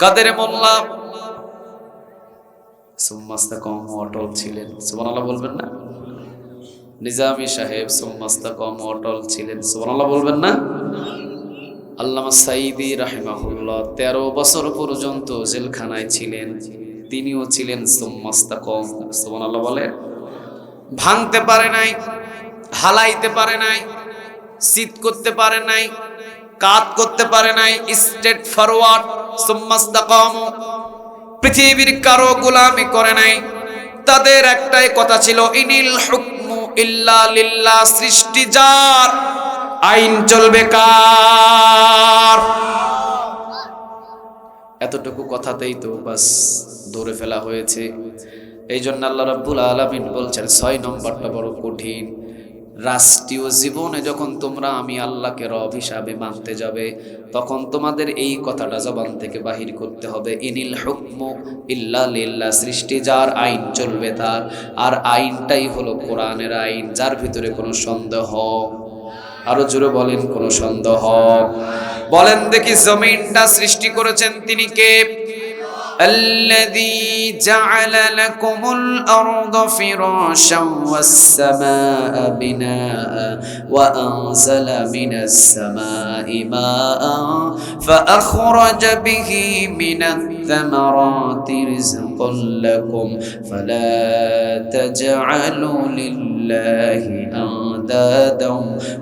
কাদের মোল্লা। সুম্মাস্তা কম অটল ছিলেন। সুবহানাল্লাহ বলবেন না? নিজামী সাহেব সুম্মাস্তা কম অটল ছিলেন। সুবহানাল্লাহ বলবেন না? আল্লামা সাইদি রাহিমাহুল্লাহ তেরো বছর পর্যন্ত জেলখানায় ছিলেন। তিনিও ছিলেন সুম্মাস্তা কম সুবহানাল্লাহ বলে, ভাঙতে পারে নাই, হালাইতে পারে নাই শীত করতে পারে নাই, কাত করতে পারে নাই, স্টেট ফরওয়ার্ড পৃথিবীর কারও গোলামি করে নাই। তাদের একটাই কথা ছিল, ইনিল হুকমু ইল্লা লিল্লাহ সৃষ্টি যার, আইন চলবে কার? এতটুকু কথাতেই তো বাস ধরে ফেলা হয়েছে। এই জন্য আল্লাহ রাব্বুল আলামিন বলছেন, ছয় নম্বরটা বড় কঠিন। রাষ্ট্রীয় জীবনে যখন তোমরা আমি আল্লাহকে রব হিসাবে মানতে যাবে, তখন তোমাদের এই কথাটা জবান থেকে বাহির করতে হবে। ইনিল হুকমু ইল্লা লিল্লাহ সৃষ্টি যার আইন চলবে তার। আর আইনটাই হলো কোরআনের আইন, যার ভিতরে কোনো সন্দেহ। আরও জোরে বলেন, কোনো সন্দেহ? বলেন দেখি, জমিনটা সৃষ্টি করেছেন তিনি কে? الذي جعل لكم الأرض فراشا والسماء بناء وأنزل من السماء ماء فأخرج به من الثمرات رزقا لكم فلا تجعلوا لله أندادا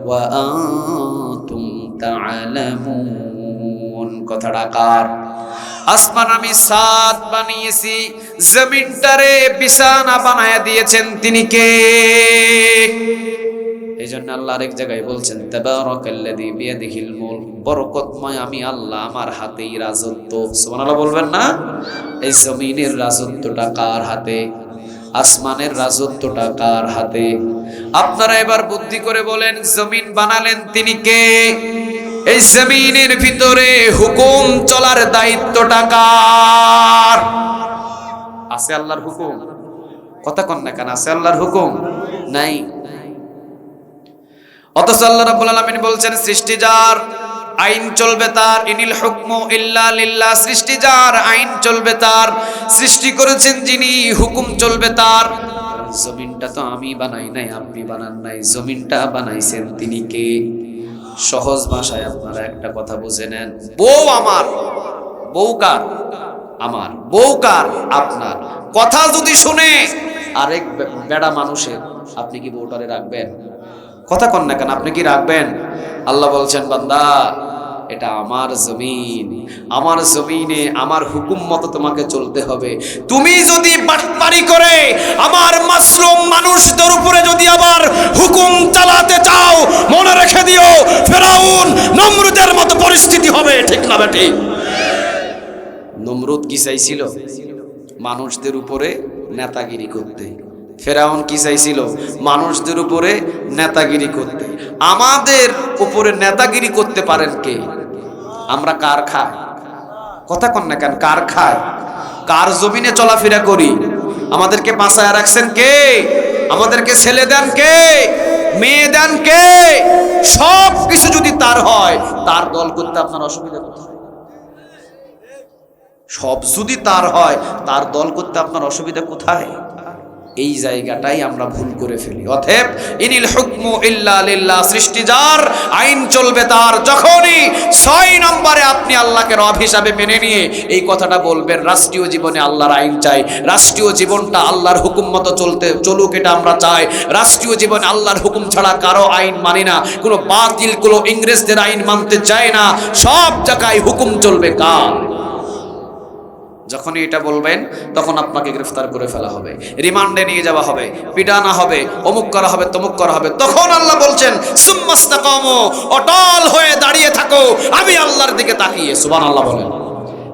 وأنتم تعلمون কথাটা কার আসমান আমি সাত বানিয়েছি। জমিনটারে বিছানা বানায় দিয়েছেন তিনি কে? এই জন্য আল্লাহ আরেক জায়গায় বলছেন, তাবারাকাল্লাযী বিয়াদিহিল মুলক, বরকতময় আমি আল্লাহ আমার হাতেই রাজত্ব। সুবহানাল্লাহ বলবেন না? এই জমিনের রাজত্বটা কার হাতে? আসমানের রাজত্বটা কার হাতে? আপনারা এবার বুদ্ধি করে বলেন, জমিন বানালেন তিনি কে? এই জমিনের ভিতরে হুকুম চলার দায়িত্বটা কার? আছে আল্লাহর হুকুম। কথা কন না কেন? আছে আল্লাহর হুকুম? নাই। অথচ আল্লাহ রাব্বুল আলামিন বলছেন, সৃষ্টি যার আইন চলবে তার, ইনিল হুকমু ইল্লা লিল্লাহ। সৃষ্টি যার আইন চলবে তার, সৃষ্টি করেছেন যিনি, হুকুম চলবে তার। জমিনটা তো আমি বানাই নাই, আপনি বানান নাই। জমিনটা বানাইছেন তিনি কে? সহজ ভাষায় আপনারা একটা কথা বুঝে নেন। বউ আমার বউকার আমার। বউকার আপনার। কথা যদি শুনে আরেক বেড়া মানুষের আপনি কি বউটারে রাখবেন? কথা কন না কেন, আপনি কি রাখবেন? আল্লাহ বলছেন, বান্দা এটা আমার জমিন। আমার জমিনে আমার হুকুম মতো তোমাকে চলতে হবে। তুমি যদি বাটপারি করে আমার মাসলুম মানুষদের উপরে যদি আবার হুকুম চালাতে চাও, মনে রেখে দিও, ফেরাউন নমরুদের মতো পরিস্থিতি হবে। ঠিক না বেটি? নমরুদ কি চাইছিল? মানুষদের উপরে নেতাগিরি করতে। ফেরাউন কি চাইছিল? মানুষদের উপরে নেতাগিরি করতে। আমাদের উপরে নেতাগিরি করতে পারেন কে? আমরা কার খাই? কথা কন না কেন, কার খায় কার জমিনে চলাফেরা করি? আমাদেরকে বাঁচায় রাখছেন কে? আমাদেরকে ছেলে দেন কে? মেয়ে দেন কে? সব কিছু যদি তার হয়, তার দল করতে আপনার অসুবিধা কোথায়? সব যদি তার হয়, তার দল করতে আপনার অসুবিধা কোথায়? এই জায়গাটাই আমরা ভুল করে ফেলি। অতএব ইনিল হুকমু ইল্লা সৃষ্টি যার, আইন চলবে তার, যখনই ছয় নম্বরে আপনি আল্লাহকে রব হিসাবে মেনে নিয়ে এই কথাটা বলবেন, রাষ্ট্রীয় জীবনে আল্লাহর আইন চাই, রাষ্ট্রীয় জীবনটা আল্লাহর হুকুম মতো চলতে চলুক এটা আমরা চাই, রাষ্ট্রীয় জীবনে আল্লাহর হুকুম ছাড়া কারও আইন মানি না, কোনো বাতিল, কোনো ইংরেজদের আইন মানতে চায় না, সব জায়গায় হুকুম চলবে কার? যখনই এটা বলবেন, তখন আপনাকে গ্রেফতার করে ফেলা হবে। রিমান্ডে নিয়ে যাওয়া হবে, পিটানা হবে, অমুক করা হবে, তমুক করা হবে। তখন আল্লাহ বলছেন অটল হয়ে দাঁড়িয়ে থাকো। আমি আল্লাহর দিকে তাকিয়ে সুবান আল্লাহ বলেন।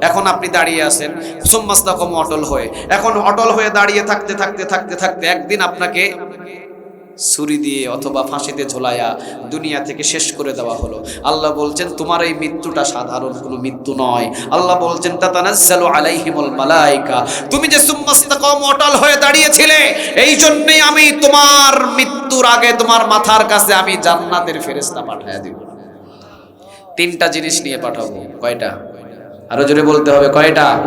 এখন আপনি দাঁড়িয়ে আছেন, সুম্মাস্তাকাম, অটল হয়ে। এখন অটল হয়ে দাঁড়িয়ে থাকতে থাকতে থাকতে থাকতে একদিন আপনাকে ছুরি দিয়ে অথবা ফাঁসিতে ঝোলায়া দুনিয়া থেকে শেষ করে দেওয়া হলো। আল্লাহ বলছেন, তোমার এই মৃত্যুটা সাধারণ কোনো মৃত্যু নয়। আল্লাহ বলছেন, তাতানাজ্জালু আলাইহিমুল মালাইকা। তুমি যে সুম্মাস্তাকাম অটল হয়ে দাঁড়িয়েছিলে, এই জন্যই আমি তোমার মৃত্যুর আগে তোমার মাথার কাছে আমি জান্নাতের ফেরেশতা পাঠায়া দিব। তিনটা জিনিস নিয়ে পাঠাবো। কয়টা? আরও জোরে বলতে হবে, কয়টা?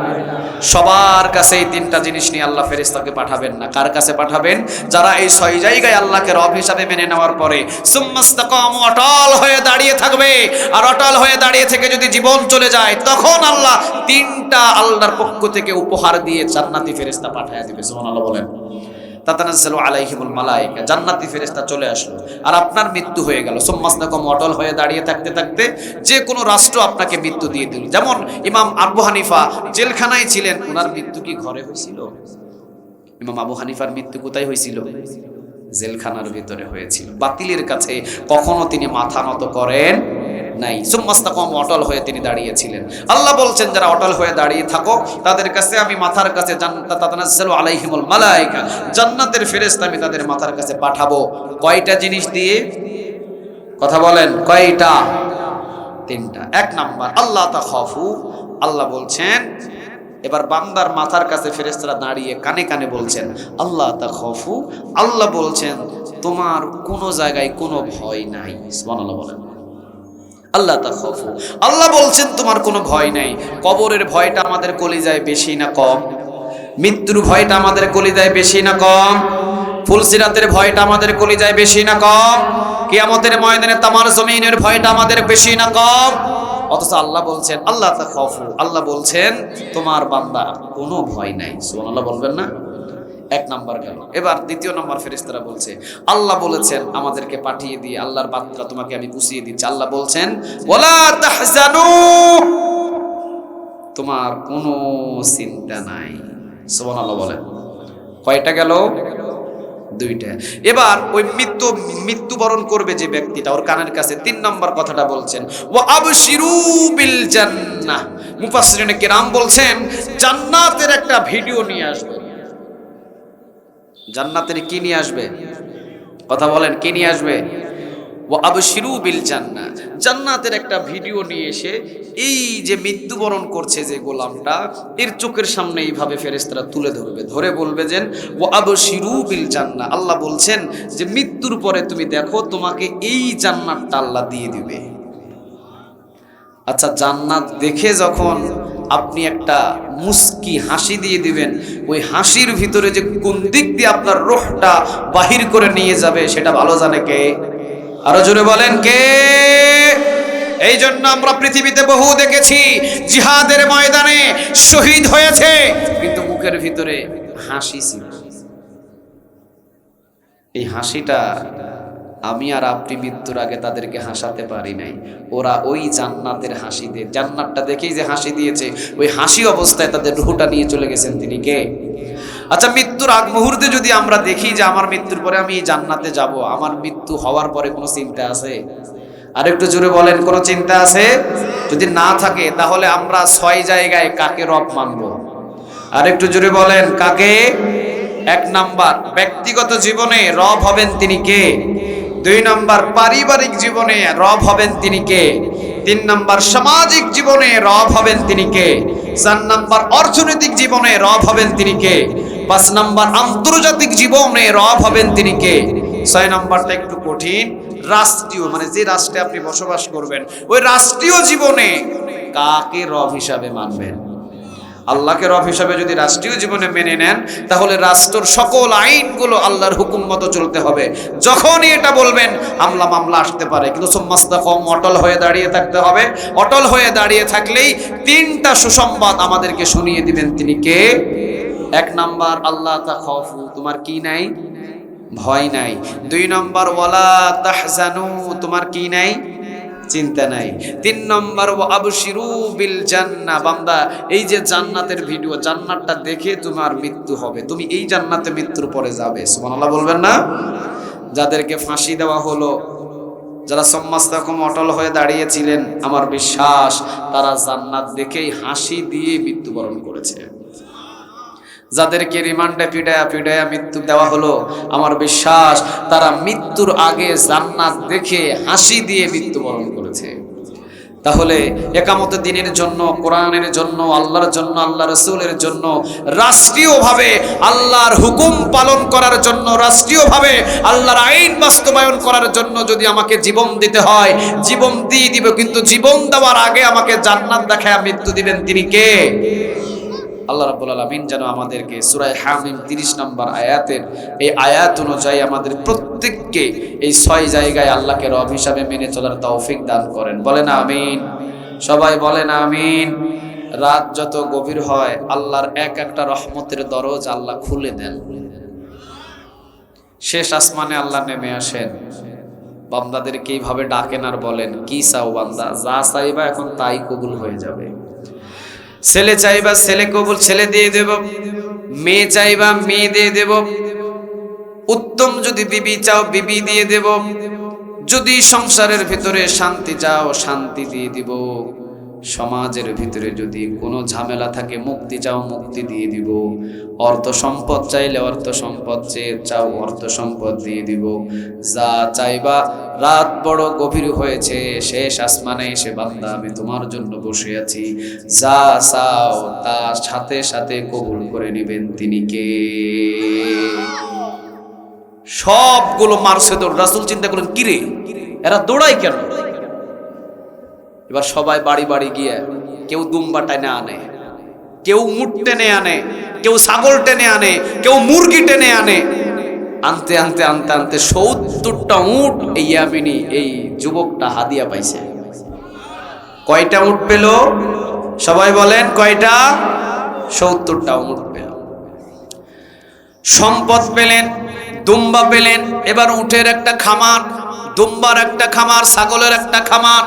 সবার কাছে এই তিনটা জিনিস নিয়ে আল্লাহ ফেরেস্তাকে পাঠাবেন না। কার কাছে পাঠাবেন? যারা এই ছয় জায়গায় আল্লাহকে রব হিসাবে মেনে নেওয়ার পরে। সুম্মাস্তাকাম, অটল হয়ে দাঁড়িয়ে থাকবে। আর অটল হয়ে দাঁড়িয়ে থেকে যদি জীবন চলে যায়, তখন আল্লাহ তিনটা আল্লাহর পক্ষ থেকে উপহার দিয়ে জান্নাতি ফেরেস্তা পাঠায় দিবে। সুবহানাল্লাহ বলেন। তাতানাজ্জালু আলাইহিমুল মালায়েকা, জান্নাতি ফেরেশতা চলে আসলো। আর আপনার মৃত্যু হয়ে গেল। সোম্মাসনাকম, অটল হয়ে দাঁড়িয়ে থাকতে থাকতে যে কোনো রাষ্ট্র আপনাকে মৃত্যু দিয়ে দিল। যেমন ইমাম আবু হানিফা জেলখানায় ছিলেন ওনার মৃত্যু কি ঘরে হয়েছিল? ইমাম আবু হানিফার মৃত্যু কোথায় হয়েছিল? জেলখানার ভিতরে হয়েছিল। বাতিলের কাছে কখনো তিনি মাথা নত করেন নাই। সুম্মাস্তাকম, অটল হয়ে তিনি দাঁড়িয়েছিলেন। আল্লাহ বলছেন, যারা অটল হয়ে দাঁড়িয়ে থাকো, তাদের কাছে আমি মাথার কাছে আলাইহিমুল মালায়েকা, জান্নাতের ফেরেশতা আমি তাদের মাথার কাছে পাঠাবো। কয়টা জিনিস দিয়ে? কথা বলেন, কয়টা? তিনটা। এক নাম্বার আল্লাহ তাখাফু, আল্লাহ বলছেন, এবার বান্দার মাথার কাছে ফেরেস্তারা দাঁড়িয়ে কানে কানে বলছেন আল্লাহ তা খফু আল্লাহ বলছেন, তোমার কোনো জায়গায় কোনো ভয় নাই। বলেন। আল্লাহ তাখাফু আল্লাহ বলছেন, তোমার কোনো ভয় নাই। কবরের ভয়টা আমাদের কলিজায় বেশি না কম? মৃত্যুর ভয়টা আমাদের কলিজায় বেশি না কম? ফুলসিরাতের ভয়টা আমাদের কলিজায় বেশি না কম? কিয়ামতের ময়দানে তামার জমিনের ভয়টা আমাদের বেশি না কম? অথচ আল্লাহ বলছেন, আল্লাহ তাখাফু আল্লাহ বলছেন, তোমার বান্দা কোনো ভয় নাই। সুবহানাল্লাহ বলবেন না। এক নাম্বার গেল। এবার দ্বিতীয় নাম্বার ফেরেশতারা বলছে, আল্লাহ বলেছেন আমাদেরকে পাঠিয়ে দিয়ে আল্লাহর বার্তা তোমাকে আমি পুষিয়ে দিচ্ছি। আল্লাহ বলছেন তাহজানু, তোমার কোনো চিন্তা নাই। সুবহানাল্লাহ বলেন। কয়টা গেল? দুইটা। এবার ওই মৃত্যু, মৃত্যুবরণ করবে যে ব্যক্তিটা, ওর কানের কাছে তিন নম্বর কথাটা বলছেন ও আবশিরু বিল জান্নাহ। মুফাসসিরিনে কিরাম বলছেন, জান্নাতের একটা ভিডিও নিয়ে আসবে। জান্নাতের কি নিয়ে আসবে? কথা বলেন, কি নিয়ে আসবে? ও আবশিরু বিল জান্নাহ জান্নাতের একটা ভিডিও নিয়ে এসে এই যে মৃত্যুবরণ করছে যে গোলামটা, এর চোখের সামনে এইভাবে ফেরেশতারা তুলে ধরবে, ধরে বলবে যে ও আবশিরু বিল জান্নাহ আল্লাহ বলছেন যে, মৃত্যুর পরে তুমি দেখো তোমাকে এই জান্নাতটা আল্লাহ দিয়ে দিবে। আচ্ছা জান্নাত দেখে যখন আপনি একটা মুস্কি হাসি দিয়ে দিবেন, ওই হাসির ভিতরে যে কোন দিক দিয়ে আপনার রোহটা বাহির করে নিয়ে যাবে, সেটা ভালো জানে কে? আরও জোরে বলেন কে? এই জন্য আমরা পৃথিবীতে বহু দেখেছি, জিহাদের ময়দানে শহীদ হয়েছে, কিন্তু মুখের ভিতরে হাসি ছিল। এই হাসিটা আমি আর আপনি মৃত্যুর আগে তাদেরকে হাসাতে পারি নাই। ওরা ওই জান্নাতের হাসি দিয়ে জান্নাতটা দেখেই যে হাসি দিয়েছে, ওই হাসি অবস্থায় তাদের রুহটা নিয়ে চলে গেছেন তিনি কে? আচ্ছা মৃত্যুর আগ মুহূর্তে যদি আমরা দেখি যে আমার মৃত্যুর পরে আমি জান্নাতে যাব, আমার মৃত্যু হওয়ার পরে কোনো চিন্তা আছে? আর একটু জোরে বলেন, কোনো চিন্তা আছে? যদি না থাকে, তাহলে আমরা ছয় জায়গায় কাকে রব মানবো? আর একটু জোরে বলেন, কাকে? এক নাম্বার, ব্যক্তিগত জীবনে রব হবেন তিনি কে? দুই নম্বর পারিবারিক জীবনে রব হবেন তিনি কে? তিন নম্বর সামাজিক জীবনে রব হবেন তিনি কে? চার নম্বর অর্থনৈতিক জীবনে রব হবেন তিনি কে? পাঁচ নম্বর আন্তর্জাতিক জীবনে রব হবেন তিনি কে? ছয় নম্বরটা একটু কঠিন। রাষ্ট্রীয় মানে যে রাষ্ট্রে আপনি বসবাস করবেন, ওই রাষ্ট্রীয় জীবনে কাকে রব হিসাবে মানবেন? আল্লাহকে রব হিসাবে যদি রাষ্ট্রীয় জীবনে মেনে নেন, তাহলে রাষ্ট্রর সকল আইনগুলো আল্লাহর হুকুম মতো চলতে হবে। যখনই এটা বলবেন আমলা মামলা আসতে পারে। কিন্তু সোম্মাস্তা কম অটল হয়ে দাঁড়িয়ে থাকতে হবে। অটল হয়ে দাঁড়িয়ে থাকলেই তিনটা সুসংবাদ আমাদেরকে শুনিয়ে দিবেন তিনি কে? এক নাম্বার আল্লাহ তা খফু তোমার কি নাই? ভয় নাই। দুই নম্বর, ওয়ালা তাহজানু। তোমার কি নাই? চিন্তা নাই। তিন নম্বর ও আবশিরু বিল জান্নাহ। বান্দা, এই যে জান্নাতের ভিডিও, জান্নাতটা দেখে তোমার মৃত্যু হবে। তুমি এই জান্নাতে মৃত্যুর পরে যাবে। সুবহানাল্লাহ বলবেন না? যাদেরকে ফাঁসি দেওয়া হলো, যারা সম্মাস্তাকম অটল হয়ে দাঁড়িয়েছিলেন, আমার বিশ্বাস, তারা জান্নাত দেখেই হাসি দিয়ে মৃত্যুবরণ করেছে। যাদেরকে রিমান্ডে পিডায়া পিডায়া মৃত্যু দেওয়া হলো, আমার বিশ্বাস, তারা মৃত্যুর আগে জান্নাত দেখে হাসি দিয়ে মৃত্যুবরণ করেছে। তাহলে একামত দিনের জন্য, কোরআনের জন্য, আল্লাহর জন্য, আল্লাহ রসুলের জন্য, রাষ্ট্রীয়ভাবে আল্লাহর হুকুম পালন করার জন্য, রাষ্ট্রীয়ভাবে আল্লাহর আইন বাস্তবায়ন করার জন্য যদি আমাকে জীবন দিতে হয়, জীবন দিয়ে দিব, কিন্তু জীবন দেওয়ার আগে আমাকে জান্নাত দেখায় মৃত্যু দিবেন তিনি কে? আল্লাহ রাব্বুল আলামিন যেন আমাদেরকে সূরা হামিম 30 নম্বর আয়াতের এই আয়াত অনুযায়ী আমাদের প্রত্যেককে এই ছয় জায়গায় আল্লাহকে রব হিসাবে মেনে চলার তৌফিক দান করেন। বলেন আমিন। সবাই বলেন আমিন। রাত যত গভীর হয়, আল্লাহর এক একটা রহমতের দরজ আল্লাহ খুলে দেন। শেষ আসমানে আল্লাহ নেমে আসেন। বান্দাদেরকে এইভাবে ডাকেন আর বলেন, কি চাও বান্দা? যা চাইবা এখন তাই কবুল হয়ে যাবে। ছেলে চাইবা ছেলে কবুল ছেলে দিয়ে দেব, মেয়ে চাইবা মেয়ে দিয়ে দেব। উত্তম যদি বিবি চাও বিবি দিয়ে দেব। যদি সংসারের ভিতরে শান্তি চাও শান্তি দিয়ে দিব। সমাজের ভিতরে যদি কোনো ঝামেলা থাকে, মুক্তি চাও, মুক্তি দিয়ে দিব। অর্থ সম্পদ চাইলে অর্থ সম্পদ চেয়ে চাও, অর্থ সম্পদ দিয়ে দিব। যা চাইবা, রাত বড় গভীর হয়েছে, শেষ আসমানে এসে বান্দা, আমি তোমার জন্য বসে আছি। যা চাও তার সাথে সাথে কবুল করে নেবেন তিনি কে? সবগুলো মারছে তোর রাসুল চিন্তা করেন কিরে, এরা দৌড়াই কেন? এবার সবাই বাড়ি বাড়ি গিয়ে কেউ দুম্বা টেনে আনে, কেউ উট টেনে আনে, কেউ ছাগল টেনে আনে, কেউ মুরগি টেনে আনে। আনতে আনতে আনতে আনতে সত্তরটা উট এই ইয়ামিনী, এই যুবকটা হাদিয়া পাইছে। কয়টা উট পেল? সবাই বলেন কয়টা? সত্তরটা উট পেল। সম্পদ পেলেন, দুম্বা পেলেন, এবার উঠের একটা খামার, দুম্বার একটা খামার, ছাগলের একটা খামার।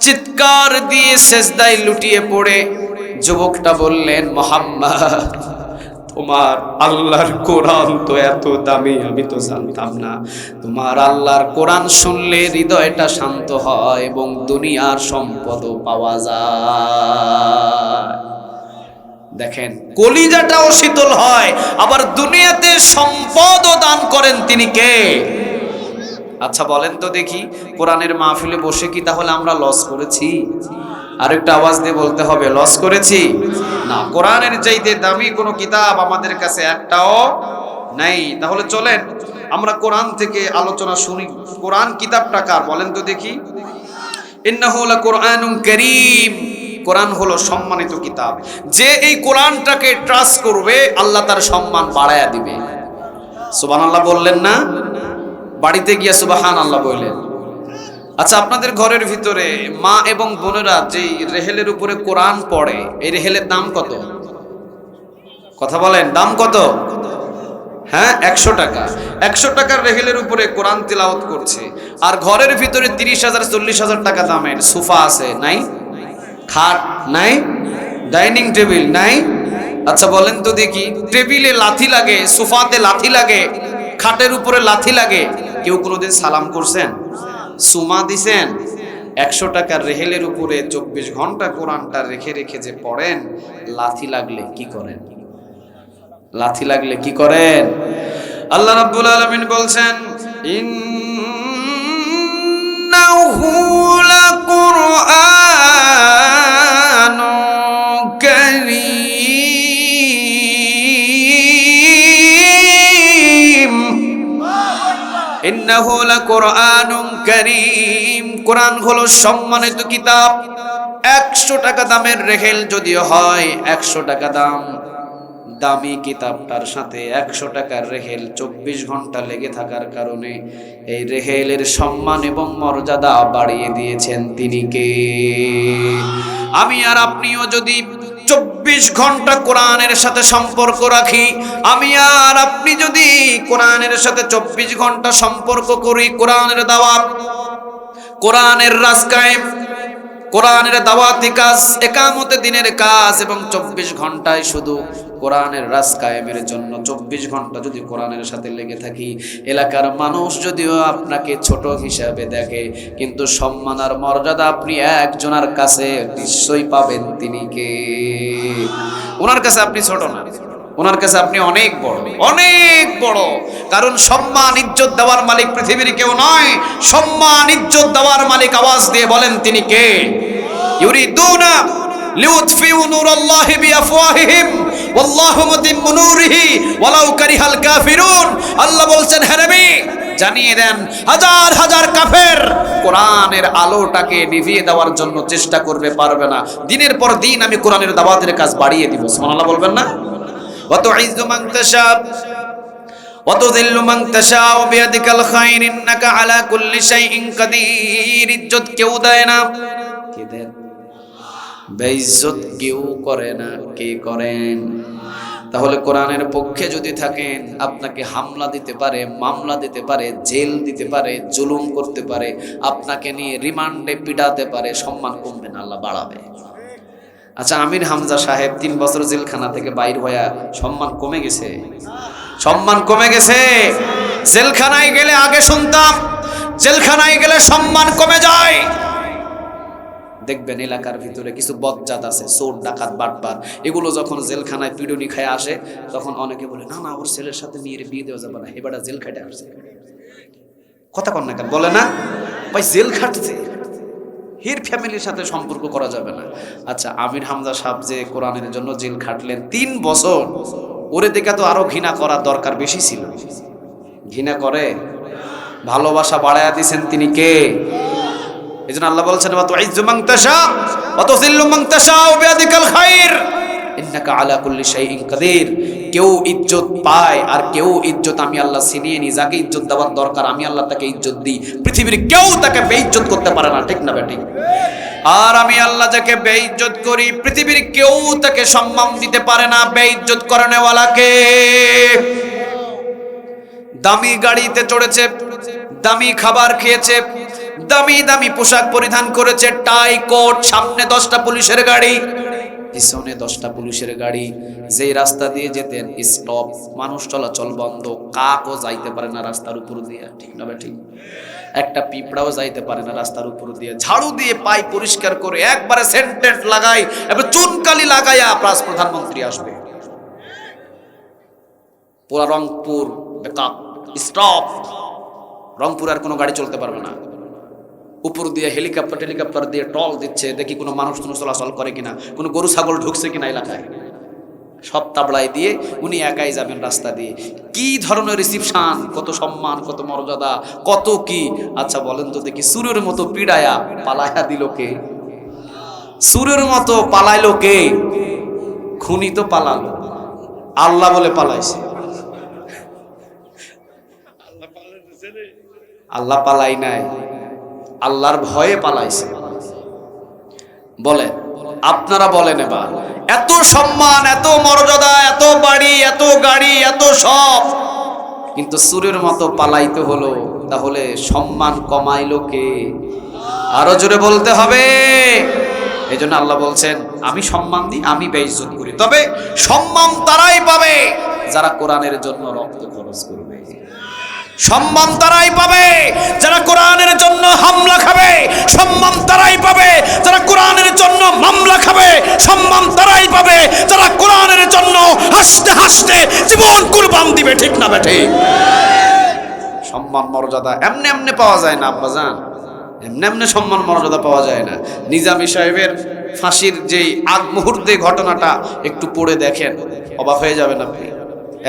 চিৎকার দিয়ে শেষদায় লুটিয়ে পড়ে। যুবকটা বললেন, মোহাম্মদ, তোমার আল্লাহর কোরআন তো এত দামি, আমি তো জানতাম না। তোমার আল্লাহর কোরআন শুনলে হৃদয়টা শান্ত হয় এবং দুনিয়ার সম্পদও পাওয়া যায়। দেখেন, কলিজাটাও শীতল হয়, আবার দুনিয়াতে সম্পদও দান করেন তিনি কে? আচ্ছা বলেন তো দেখি, কোরআনের মাহফিলে বসে কি তাহলে আমরা লস করেছি? আরেকটা আওয়াজ দিয়ে বলতে হবে লস করেছি? না, কোরআনের চাইতে দামি কোনো কিতাব আমাদের কাছে একটাও নাই। তাহলে চলেন, আমরা কোরআন থেকে আলোচনা শুনি। কোরআন কিতাবটা কার? বলেন তো দেখি। ইন্নাহু লাকুরআনুন কারীম। কোরআন হলো সম্মানিত কিতাব। যে এই কোরআনটাকে ট্রাস্ট করবে, আল্লাহ তার সম্মান বাড়ায়া দিবে। সুবহানাল্লাহ বললেন না? বাড়িতে গিয়া সুবাহান আল্লাহ বললেন আচ্ছা আপনাদের ঘরের ভিতরে মা এবং বোনেরা যেই রেহেলের উপরে কোরআন পড়ে, এই রেহেলের দাম কত? কথা বলেন, দাম কত? হ্যাঁ একশো টাকা। একশো টাকার রেহেলের উপরে কোরআন তিলাওয়াত করছে, আর ঘরের ভিতরে তিরিশ হাজার, চল্লিশ হাজার টাকা দামের সোফা আছে, নাই? খাট নাই? ডাইনিং টেবিল নাই? আচ্ছা বলেন তো দেখি, টেবিলে লাথি লাগে, সোফাতে লাথি লাগে, খাটের উপরে লাথি লাগে কেউ কোনোদিন সালাম করছেন? সুমা দিছেন? একশো টাকার রেহেলের উপরে চব্বিশ ঘণ্টা কোরআনটা রেখে রেখে যে পড়েন, লাথি লাগলে কি করেন? লাথি লাগলে কি করেন? আল্লাহ রাব্বুল আলামিন বলছেন ইন্নাহু ইন্নাহু লাকুরআনুন কারীম। কোরআন হলো সম্মানিত কিতাব। একশো টাকা দামের রেহেল যদিও হয়, একশো টাকা দাম। দামি কিতাবটার সাথে একশো টাকার রেহেল চব্বিশ ঘণ্টা লেগে থাকার কারণে এই রেহেলের সম্মান এবং মর্যাদা বাড়িয়ে দিয়েছেন তিনি কে? আমি আর আপনিও যদি চব্বিশ ঘণ্টা কোরআনের সাথে সম্পর্ক রাখি। আমি আর আপনি যদি কোরআনের সাথে চব্বিশ ঘণ্টা সম্পর্ক করি, কোরআনের দাওয়াত, কোরআনের রাজ কায়েম কোরআনের দাওয়াতি কাজ, একামতে দিনের কাজ এবং চব্বিশ ঘন্টায় শুধু কোরআনের রাজ কায়েমের জন্য। চব্বিশ ঘণ্টা যদি কোরআনের সাথে লেগে থাকি, এলাকার মানুষ যদিও আপনাকে ছোট হিসাবে দেখে, কিন্তু সম্মান আর মর্যাদা আপনি একজনের কাছে নিশ্চয়ই পাবেন তিনি কে? ওনার কাছে আপনি ছোট না। ওনার কাছে আপনি অনেক বড় অনেক বড়। কারণ সম্মান, ইজ্জত দেওয়ার মালিক পৃথিবীর কেউ নয়। সম্মান, ইজ্জত দেওয়ার মালিক আওয়াজ দিয়ে বলেন, তিনি কে? ইউরিদুনা লিউতফিউ নূরাল্লাহি বিআফওয়াহিহিম, ওয়াল্লাহু মুতিম্মু নূরিহি, ওয়ালাউ কারিহাল কাফিরুন। আল্লাহ বলছেন হে নবী, জানিয়ে দেন, হাজার হাজার কাফের কোরআনের আলোটাকে নিভিয়ে দেওয়ার জন্য চেষ্টা করবে, পারবে না। দিনের পর দিন আমি কোরআনের দাওয়াতের কাজ বাড়িয়ে দিব। সুবহানাল্লাহ বলবেন না? ওয়া তুইজ্জু মান তাশা ওয়া তুযিল্লু মান তাশা বিয়াদিকাল খায়র ইন্নাকা আলা কুল্লি শাইইন কাদির। ইজ্জত কেউ দেয় না। কে দেন বেইজ্জত কেউ করে না। কে করেন? তাহলে কোরআনের পক্ষে যদি থাকেন, আপনাকে হামলা দিতে পারে, মামলা দিতে পারে, জেল দিতে পারে, জুলুম করতে পারে, আপনাকে নিয়ে রিমান্ডে পিটাতে পারে, সম্মান কমবে না, আল্লাহ বাড়াবে। আচ্ছা আমির হামজা সাহেব তিন বছর জেলখানা থেকে বাইর হইয়া সম্মান কমে গেছে? সম্মান কমে গেছে। জেলখানায় গেলে আগে শুনতাম, জেলখানায় গেলে সম্মান কমে যায়। দেখবেন এলাকার ভিতরে কিছু বজ্জাত আছে, চোর, ডাকাত, বাটপার। এগুলো যখন জেলখানায় পিডুনি খায় আসে, তখন অনেকে বলে, না না, ওর ছেলের সাথে মেয়ের বিয়ে দেওয়া যাবে না এবারটা জেল খাটে আসছে। কথা কন না কেন, বলে না? ভাই, জেল খাটছে। হির ফ্যামিলির সাথে সম্পর্ক করা যাবে না। আচ্ছা আমির হামজা সাহেব যে কোরআনের জন্য জেল খাটলেন তিন বছর, ওরে দেখে তো আরও ঘৃণা করার দরকার বেশি ছিল। ঘৃণা করে? ভালোবাসা বাড়ায়া দিয়েছেন তিনি কে? এই জন্য আল্লাহ বলছেন আলা কুল্লি শাইইন কাদির। কেউ ইজ্জত পায় আর কেউ ইজ্জত আমি আল্লাহ ছিনিয়ে নি যাকে ইজ্জত দেওয়ার দরকার, আমি আল্লাহ তাকে ইজ্জত দিই। পৃথিবীর কেউ তাকে বেইজ্জত করতে পারে না, ঠিক না বেঠিক আর আমি আল্লাহ যাকে বেইজ্জত করি, পৃথিবীর কেউ তাকে সম্মান দিতে পারে না বেইজ্জত করানেওয়ালাকে দামি গাড়িতে চড়েছে, দামি খাবার খেয়েছে, দামি দামি পোশাক পরিধান করেছে, টাই কোট, সামনে দশটা পুলিশের গাড়ি। পিছনে দশটা পুলিশের গাড়ি। যেই রাস্তা দিয়ে যেতেন স্টপ মানুষ চলাচল বন্ধ, কাকও যাইতে পারে না রাস্তার উপর দিয়ে। ঠিক না ঠিক? একটা পিঁপড়াও যাইতে পারে না রাস্তার উপর দিয়ে। ঝাড়ু দিয়ে পাই পরিষ্কার করে একবারে সেন্টেন্ট লাগাই, এবার চুনকালি লাগাইয়া প্রাস প্রধানমন্ত্রী আসবে। পুরা রংপুর বেকাপ স্টপ রংপুর আর কোনো গাড়ি চলতে পারবে না। উপর দিয়ে হেলিকপ্টার, টেলিকপ্টার দিয়ে টল দিচ্ছে, দেখি কোনো মানুষ কোনো চলাচল করে কিনা, কোনো গরু, ছাগল ঢুকছে কিনা এলাকায়। সব তাবড়ায় দিয়ে উনি একাই যাবেন রাস্তা দিয়ে। কি ধরনের রিসিপশন কত সম্মান, কত মর্যাদা, কত কি? আচ্ছা বলেন তো দেখি, সুরের মতো পিড়ায়া পালায়া দিল কে? সুরের মতো পালাইলো কে? খুনি তো পালালো। আল্লাহ বলে পালাইছে। আল্লাহ পালাই নাই। আল্লাহর ভয়ে পালাইছে। বলেন, আপনারা বলেন এবার, এত সম্মান, এত মর্যাদা, এত বাড়ি, এত গাড়ি, এত সব। কিন্তু সুরের মতো পালাইতে হলো, তাহলে সম্মান কমাইলো কে? আরও জোরে বলতে হবে। এই জন্য আল্লাহ বলছেন, আমি সম্মান দিই, আমি বেইজ্জত করি। তবে সম্মান তারাই পাবে যারা কোরআনের জন্য রক্ত খরচ করবে। সম্মান তারাই পাবে। যারা কোরআনের জন্য হামলা খাবে, সম্মান তারাই পাবে। যারা কোরআনের জন্য মামলা খাবে, সম্মান তারাই পাবে। যারা কোরআনের জন্য হাসতে হাসতে জীবন কুরবান দিবে, ঠিক না বেঠে সম্মান মর্যাদা এমনি এমনি পাওয়া যায় না আব্বাজান এমনি এমনি সম্মান মর্যাদা পাওয়া যায় না। নিজামি সাহেবের ফাঁসির যেই আগ মুহূর্তে ঘটনাটা একটু পড়ে দেখেন, অবাক হয়ে যাবেন আপনি।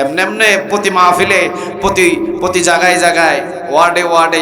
এমনি এমনি প্রতি মাহফিলে প্রতি প্রতি জায়গায় জায়গায় ওয়ার্ডে ওয়ার্ডে